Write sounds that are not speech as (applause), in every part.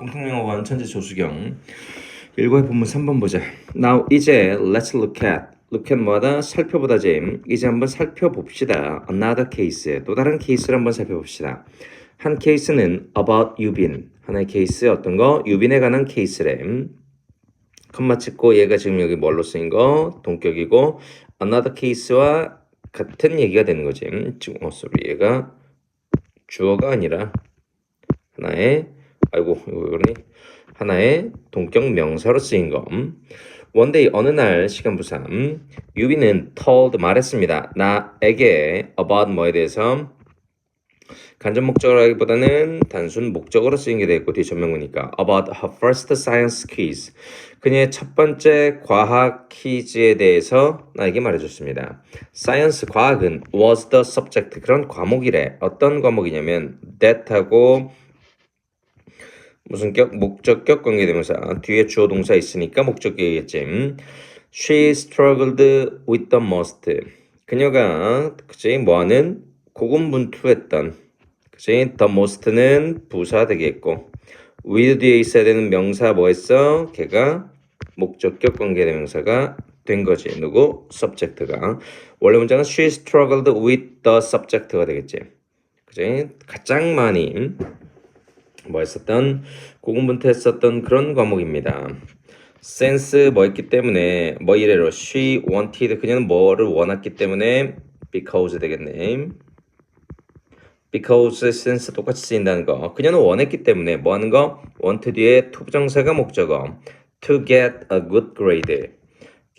공통영어원 천재 조수경 일과의 본문 3번 보자. Now 이제 let's look at look at 뭐다 살펴보다지 이제 한번 살펴봅시다. Another case 또 다른 케이스를 한번 살펴봅시다. 한 케이스는 about 유빈 하나의 케이스 어떤 거 유빈에 관한 케이스래. 컴마 찍고 얘가 지금 여기 뭘로 쓰인 거 동격이고 another case와 같은 얘기가 되는 거지. 지금 어 sorry 얘가 주어가 아니라 하나의 아이고 이거 왜 그러니 하나의 동격 명사로 쓰인 거. One day 어느 날 시간 부상 유비는 told 말했습니다. 나에게 about 뭐에 대해서 간접 목적어라기보다는 단순 목적어로 쓰인 게 되고 뒤 전명문이니까 about her first science quiz 그녀의 첫 번째 과학 퀴즈에 대해서 나에게 말해줬습니다. science 과학은 was the subject 그런 과목이래. 어떤 과목이냐면 that하고 무슨 격 목적격 관계대명사 뒤에 주어 동사 있으니까 목적격이겠지. She struggled with the most. 그녀가 그치 뭐하는 고군분투했던 그치 the most는 부사 되겠고 with 뒤에 있어야 되는 명사 뭐했어? 걔가 목적격 관계대명사가 된 거지. 누구? subject가 원래 문장은 she struggled with the subject가 되겠지. 그치 가장 많이 뭐 했었던 고군분투했었던 그런 과목입니다. sense 뭐 했기 때문에 뭐 이래로 she wanted 그녀는 뭐를 원했기 때문에 because 되겠네. because sense 똑같이 쓰인다는 거. 그녀는 원했기 때문에 뭐 하는 거? want 뒤에 to 부정사가 목적어. to get a good grade.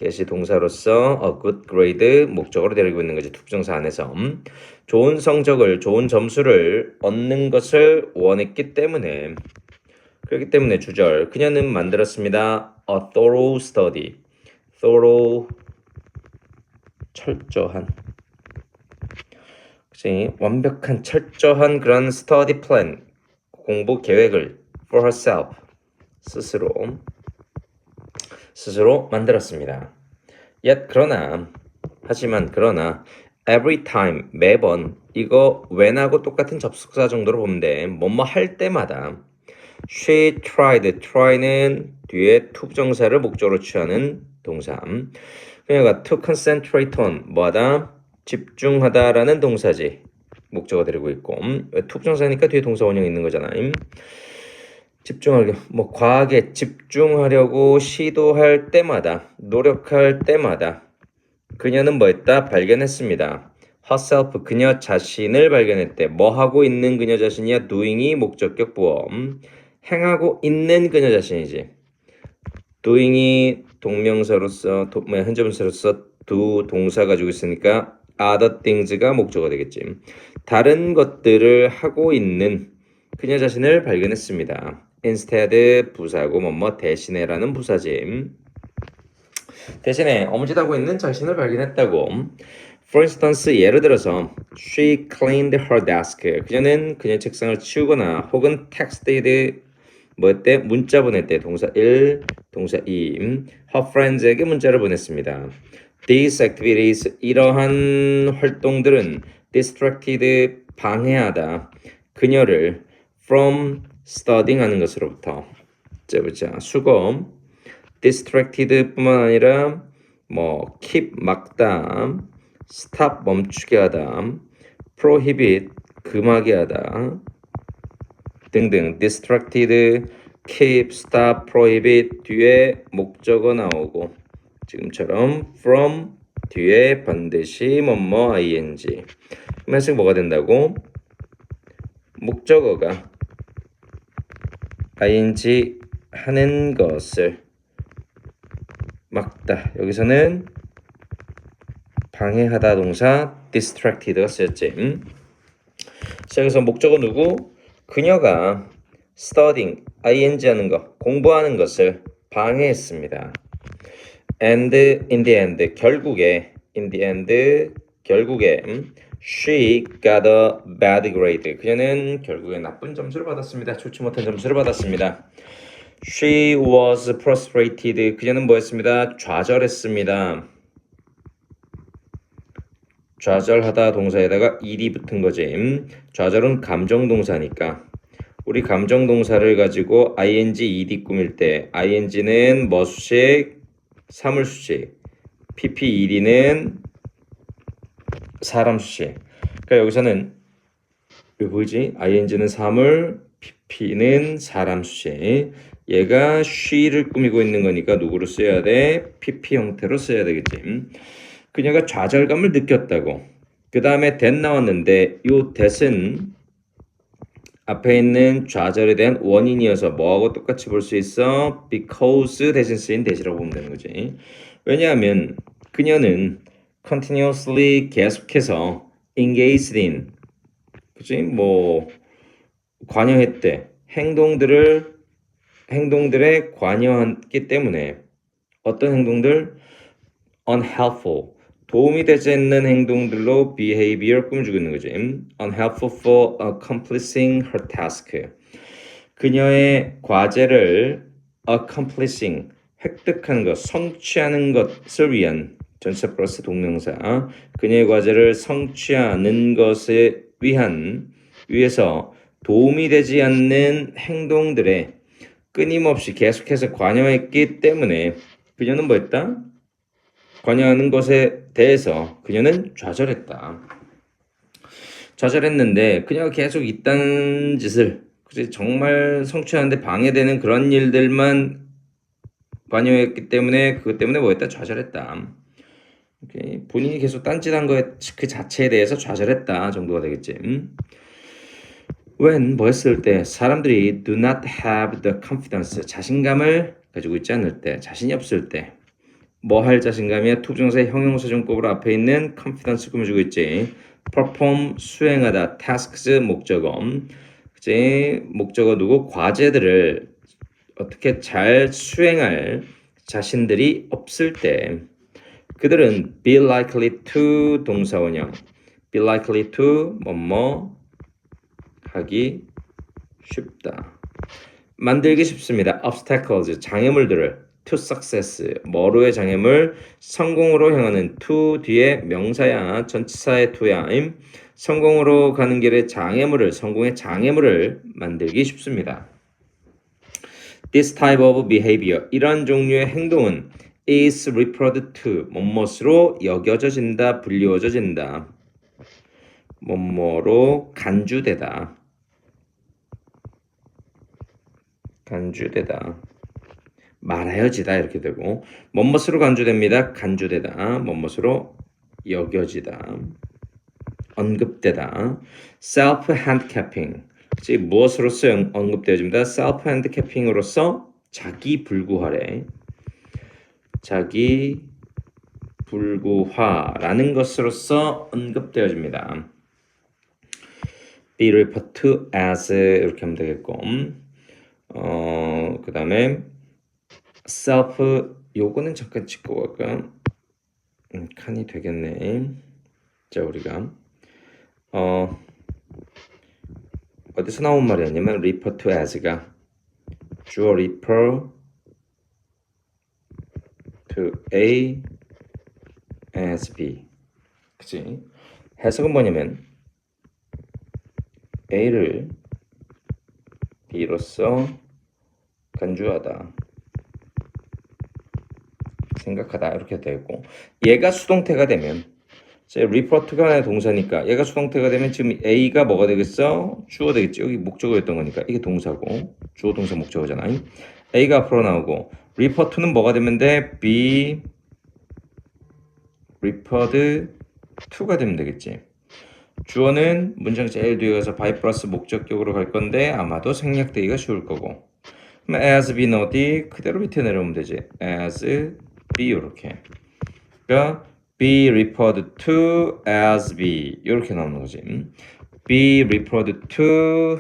Get이 동사로서 a good grade 목적어로 데리고 있는 거지. 부정사 안에서. 음. 좋은 성적을, 좋은 점수를 얻는 것을 원했기 때문에 그렇기 때문에 주절 그녀는 만들었습니다. A thorough study. thorough 철저한 그치? 완벽한 철저한 그런 study plan 공부 계획을 for herself 스스로 스스로 만들었습니다. yet 그러나 하지만 그러나 every time 매번 이거 when하고 똑같은 접속사 정도로 보면 돼. 뭐뭐 할 때마다 she tried try는 뒤에 to 부정사를 목적으로 취하는 동사. 그녀가 to concentrate on 뭐하다 집중하다라는 동사지 목적어 데리고 있고 왜 to 부정사니까 뒤에 동사 원형 있는 거잖아. 집중하려 뭐 과학에 집중하려고 시도할 때마다 노력할 때마다 그녀는 뭐 했다 발견했습니다. herself 그녀 자신을 발견했대. 뭐 하고 있는 그녀 자신이야? doing이 목적격 보험. 행하고 있는 그녀 자신이지. doing이 동명사로서 도, 뭐야 현재분사로서 do 동사 가지고 있으니까 other things가 목적어 되겠지. 다른 것들을 하고 있는 그녀 자신을 발견했습니다. Instead 부사고 뭐뭐 대신에라는 부사지. 대신에 어무짓하고 있는 자신을 발견했다고. For instance, 예를 들어서 she cleaned her desk. 그녀는 그녀 책상을 치우거나 혹은 texted 뭐때 문자 보냈대 동사 1, 동사 2. her friends에게 문자를 보냈습니다. These activities 이러한 활동들은 distracted 방해하다 그녀를 from studying 하는 것으로부터 자 보자 수거 distracted 뿐만 아니라 뭐 keep 막다 stop 멈추게 하다 prohibit 금하게 하다 등등 distracted keep stop prohibit 뒤에 목적어 나오고 지금처럼 from 뒤에 반드시 뭐뭐 ing 그러면서 뭐가 된다고 목적어가 ing 하는 것을 막다. 여기서는 방해하다 동사 distracted가 쓰였지. 음? 자, 여기서 목적어 누구? 그녀가 studying, ing 하는 것, 공부하는 것을 방해했습니다. and in the end, 결국에 in the end, 결국에 음? She got a bad grade. 그녀는 결국에 나쁜 점수를 받았습니다. 좋지 못한 점수를 받았습니다. She was frustrated. 그녀는 뭐였습니다? 좌절했습니다. 좌절하다 동사에다가 일이 붙은 거지. 음, 좌절은 감정 동사니까 우리 감정 동사를 가지고 ing, ed 꾸밀 때 ing는 뭐 수식? 사물 수식. pp, ed는 사람 수식. 그러니까 여기서는 왜 보이지? ing는 사물, pp는 사람 수식. 얘가 she를 꾸미고 있는 거니까 누구로 써야 돼? pp 형태로 써야 되겠지. 그녀가 좌절감을 느꼈다고. 그 다음에 that 나왔는데 요 that은 앞에 있는 좌절에 대한 원인이어서 뭐하고 똑같이 볼 수 있어? because 대신 쓰인 that이라고 보면 되는 거지. 왜냐하면 그녀는 continuously 계속해서 engaged in 그지? 뭐 관여했대. 행동들을 행동들에 관여했기 때문에 어떤 행동들 unhelpful 도움이 되지 않는 행동들로 behavior 꾸며주고 있는 거지. unhelpful for accomplishing her task. 그녀의 과제를 accomplishing 획득하는 것, 성취하는 것을 위한 전체 플러스 동명사. 그녀의 과제를 성취하는 것에 위한 위해서 도움이 되지 않는 행동들에 끊임없이 계속해서 관여했기 때문에 그녀는 뭐 했다? 관여하는 것에 대해서 그녀는 좌절했다. 좌절했는데 그녀가 계속 이딴 짓을 그치, 정말 성취하는데 방해되는 그런 일들만 관여했기 때문에 그것 때문에 뭐했다? 좌절했다. 오케이. 본인이 계속 딴짓한 것그 자체에 대해서 좌절했다 정도가 되겠지. 음? when 뭐 했을 때 사람들이 do not have the confidence 자신감을 가지고 있지 않을 때 자신이 없을 때 뭐 할 자신감이야 투부정사의 형용사 정법으로 앞에 있는 confidence 꾸며주고 있지 perform 수행하다 tasks 목적어 그치 목적어 누구 과제들을 어떻게 잘 수행할 자신들이 없을 때 그들은 be likely to 동사원형 be likely to 뭐뭐 하기 쉽다. 만들기 쉽습니다. obstacles 장애물들을 to success 뭐로의 장애물 성공으로 향하는 to 뒤에 명사야 전치사의 to야 임 성공으로 가는 길에 장애물을 성공의 장애물을 만들기 쉽습니다. This type of behavior 이런 종류의 행동은 is referred to. 뭐뭇으로 여겨져진다 불리워져진다. 뭐뭐로 간주되다. 간주되다. 말하여지다 이렇게 되고. 뭐뭇으로 간주됩니다. 간주되다. 뭐뭇으로 여겨지다. 언급되다. self handicapping 즉 무엇으로서 연- 언급되어집니다? self handicapping으로서 자기 불구하래 자기 불구화라는 것으로서 언급되어집니다. be referred to as 이렇게 하면 되겠고 어, 그 다음에 self 요거는 잠깐 짚고 갈까 음, 칸이 되겠네 자 우리가 어 어디서 나온 말이었냐면 refer to as가 주어 refer to A as B. 그치? 해석은 뭐냐면 A를 B로서 간주하다 생각하다 이렇게 되고 얘가 수동태가 되면 refer트가 하나의 동사니까 얘가 수동태가 되면 지금 A가 뭐가 되겠어? 주어 되겠지? 여기 목적어였던 거니까 이게 동사고 주어 동사 목적어잖아 A가 앞으로 나오고 refer-to는 뭐가 되면 돼? be referred to가 되면 되겠지. 주어는 문장 제일 뒤에 가서 by 플러스 목적격으로 갈 건데 아마도 생략되기가 쉬울 거고. 그럼 as be는 어디? 그대로 밑에 내려오면 되지. as be 이렇게. 그러니까 be referred to as be 이렇게 나오는 거지. 음? be referred to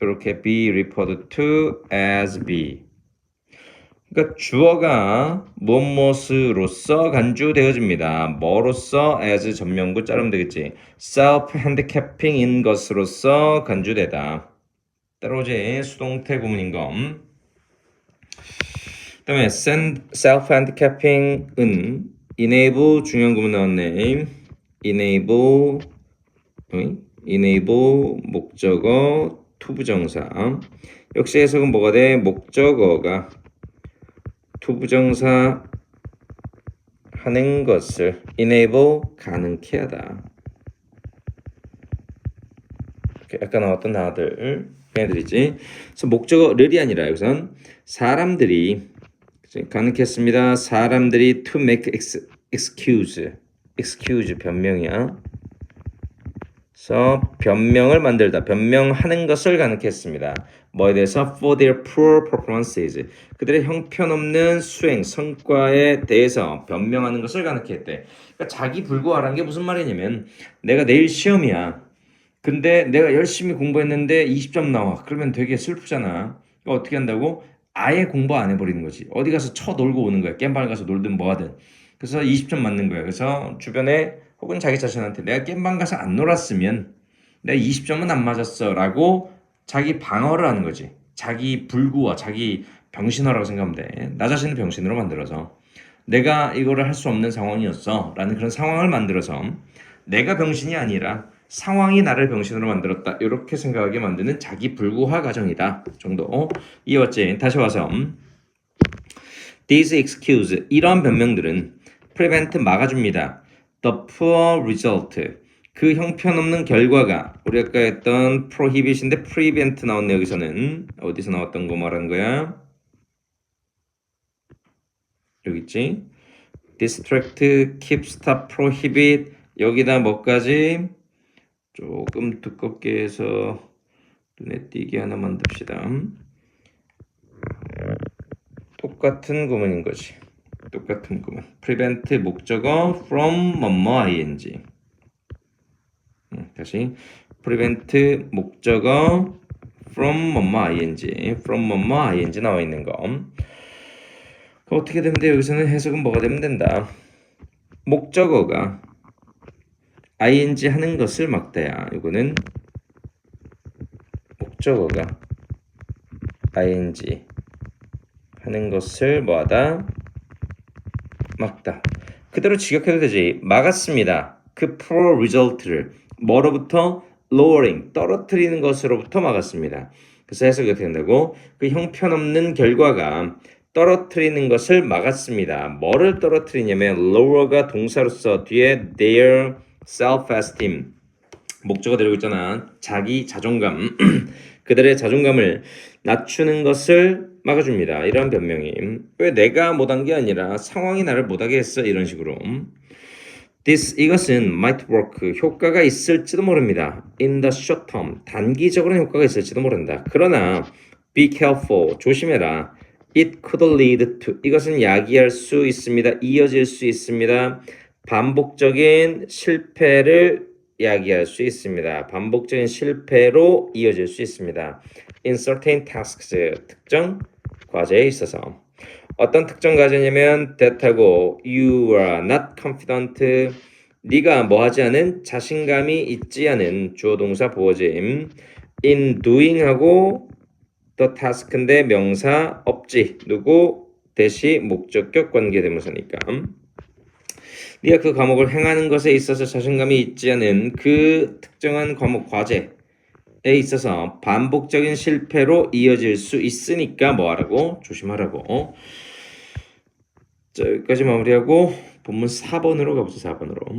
이렇게 be referred to as be. 그러니까 주어가 무엇으로서 간주되어집니다. 뭐로서 as 전명구 자르면 되겠지. self handicapping인 것으로서 간주되다. 따라오지 수동태 구문인 거. 그다음에 self handicapping은 enable 중요한 구문 나왔네. enable 응? enable 목적어 투부정사. 역시 해석은 뭐가 돼? 목적어가 투부정사 하는 것을 enable 가능케 하다. 아까 나왔던 나들 얘들이지. 그래서 목적어를이 아니라 여기선 사람들이 이제 가능했습니다. 사람들이 to make ex, excuse, excuse 변명이야. 그래서 변명을 만들다, 변명하는 것을 가능했습니다. 뭐에 대해서 for their poor performances 그들의 형편없는 수행 성과에 대해서 변명하는 것을 가능했대. 그러니까 자기 불구하라는 게 무슨 말이냐면 내가 내일 시험이야. 근데 내가 열심히 공부했는데 20점 나와. 그러면 되게 슬프잖아. 그러니까 어떻게 한다고? 아예 공부 안 해버리는 거지. 어디 가서 쳐 놀고 오는 거야. 겜방 가서 놀든 뭐 하든. 그래서 20점 맞는 거야. 그래서 주변에 혹은 자기 자신한테 내가 겜방 가서 안 놀았으면 내가 20점은 안 맞았어. 라고 자기 방어를 하는 거지. 자기 불구와 자기 병신어라고 생각하면 돼. 나 자신을 병신으로 만들어서. 내가 이거를 할 수 없는 상황이었어. 라는 그런 상황을 만들어서 내가 병신이 아니라 상황이 나를 병신으로 만들었다. 이렇게 생각하게 만드는 자기 불구화 과정이다. 정도. 어? 이해왔지? 다시 와서 음. These excuse 이러한 변명들은 prevent 막아줍니다. The poor result 그 형편없는 결과가 우리 아까 했던 prohibit인데 prevent 나왔네 여기서는 어디서 나왔던 거 말하는 거야? 여기 있지? distract, keep, stop, prohibit 여기다 뭐까지 조금 두껍게 해서 눈에 띄게 하나 만듭시다. 똑같은 구문인 거지. 똑같은 구문. prevent 목적어 from 뭐뭐 ing. 음, 다시 prevent 목적어 from 뭐뭐 ing, from 뭐뭐 ing 나와 있는 거. 그 어떻게 되면 돼? 여기서는 해석은 뭐가 되면 된다. 목적어가 ing 하는 것을 막다야. 이거는 목적어가 ing 하는 것을 뭐하다 막다. 그대로 직역해도 되지. 막았습니다. 그 pro result를 뭐로부터 lowering 떨어뜨리는 것으로부터 막았습니다. 그래서 해석이 된다고? 그 형편없는 결과가 떨어뜨리는 것을 막았습니다. 뭐를 떨어뜨리냐면 lower가 동사로서 뒤에 their self-esteem 목적어 데리고 있잖아. 자기 자존감 (clears throat) 그들의 자존감을 낮추는 것을 막아줍니다. 이런 변명이 왜 내가 못한 게 아니라 상황이 나를 못하게 했어 이런 식으로 This 이것은 might work 효과가 있을지도 모릅니다. In the short term 단기적으로는 효과가 있을지도 모른다. 그러나 be careful 조심해라. It could lead to 이것은 야기할 수 있습니다. 이어질 수 있습니다. 반복적인 실패를 야기할 수 있습니다. 반복적인 실패로 이어질 수 있습니다. In certain tasks 특정 과제에 있어서. 어떤 특정 과제냐면 대타고 you are not confident 네가 뭐하지 않은 자신감이 있지 않은 주어 동사 보어짐. in doing하고 the task인데 명사 없지 누구 대시 목적격 관계대명사니까. 네가 그 과목을 행하는 것에 있어서 자신감이 있지 않은 그 특정한 과목 과제에 있어서 반복적인 실패로 이어질 수 있으니까 뭐하라고? 조심하라고. 자 여기까지 마무리하고 본문 4번으로 가보자 4번으로